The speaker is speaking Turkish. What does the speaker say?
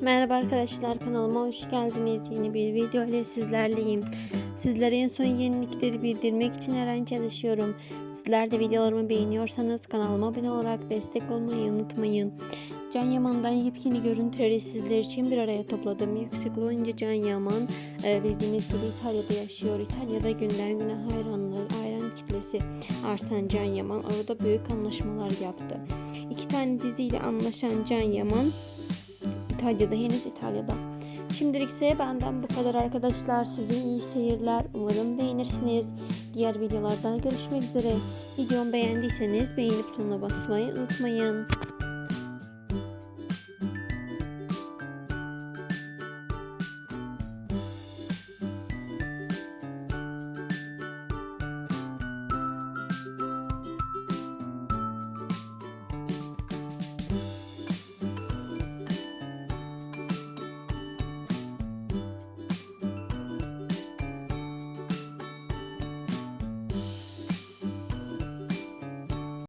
Merhaba arkadaşlar kanalıma hoş geldiniz. Yeni bir video ile sizlerleyim. Sizlere en son yenilikleri bildirmek için her an çalışıyorum. Sizler de videolarımı beğeniyorsanız kanalıma abone olarak destek olmayı unutmayın. Can Yaman'dan yepyeni görüntüleri sizler için bir araya topladım. Yakışıklı oyuncu Can Yaman e, bildiğiniz gibi İtalya'da yaşıyor. İtalya'da günden güne hayranlar, hayran kitlesi artan Can Yaman orada büyük anlaşmalar yaptı. İki tane diziyle anlaşan Can Yaman İtalya'da henüz İtalya'da. Şimdilik ise benden bu kadar arkadaşlar. Size iyi seyirler. Umarım beğenirsiniz. Diğer videolarda görüşmek üzere. Videomu beğendiyseniz beğeni butonuna basmayı unutmayın.